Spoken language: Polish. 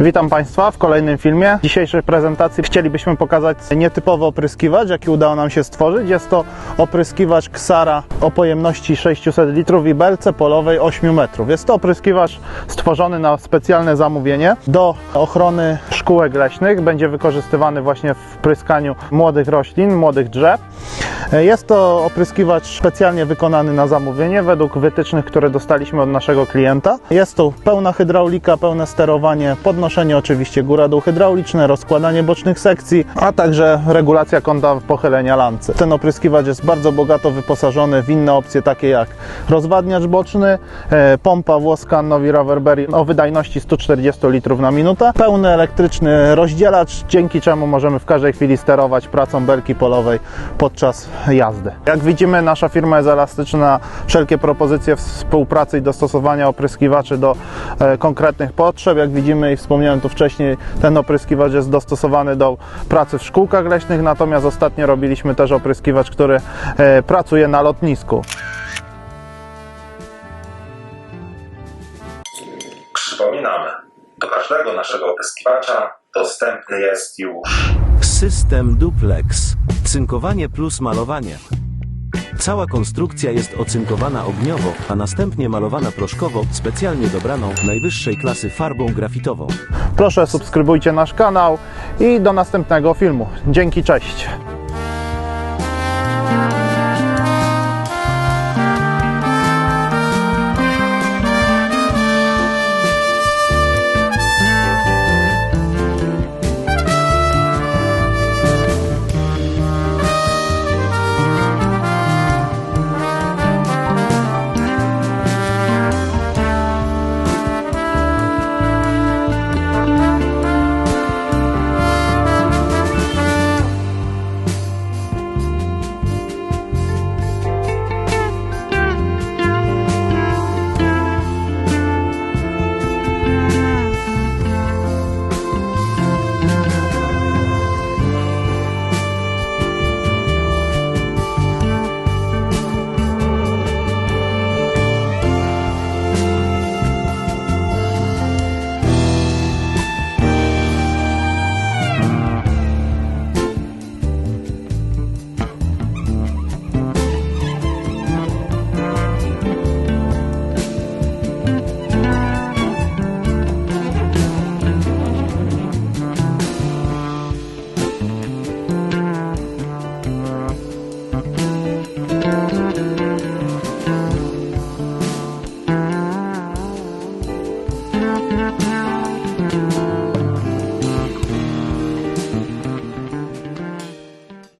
Witam Państwa w kolejnym filmie. W dzisiejszej prezentacji chcielibyśmy pokazać nietypowy opryskiwacz, jaki udało nam się stworzyć. Jest to opryskiwacz Xara o pojemności 600 litrów i belce polowej 8 metrów. Jest to opryskiwacz stworzony na specjalne zamówienie do ochrony szkółek leśnych. Będzie wykorzystywany właśnie w pryskaniu młodych roślin, młodych drzew. Jest to opryskiwacz specjalnie wykonany na zamówienie według wytycznych, które dostaliśmy od naszego klienta. Jest tu pełna hydraulika, pełne sterowanie, podnoszenie oczywiście góra-dół hydrauliczne, rozkładanie bocznych sekcji, a także regulacja kąta pochylenia lancy. Ten opryskiwacz jest bardzo bogato wyposażony w inne opcje takie jak rozwadniacz boczny, e, pompa włoska Novi Reverberi o wydajności 140 litrów na minutę, pełny elektryczny rozdzielacz, dzięki czemu możemy w każdej chwili sterować pracą belki polowej podczas jazdy. Jak widzimy, nasza firma jest elastyczna na wszelkie propozycje współpracy i dostosowania opryskiwaczy do e, konkretnych potrzeb. Jak widzimy i wspomniałem tu wcześniej, ten opryskiwacz jest dostosowany do pracy w szkółkach leśnych, natomiast ostatnio robiliśmy też opryskiwacz, który pracuje na lotnisku. Przypominamy, do każdego naszego opryskiwacza dostępny jest już System duplex. Cynkowanie plus malowanie. Cała konstrukcja jest ocynkowana ogniowo, a następnie malowana proszkowo, specjalnie dobraną najwyższej klasy farbą grafitową. Proszę subskrybujcie nasz kanał i do następnego filmu. Dzięki, cześć!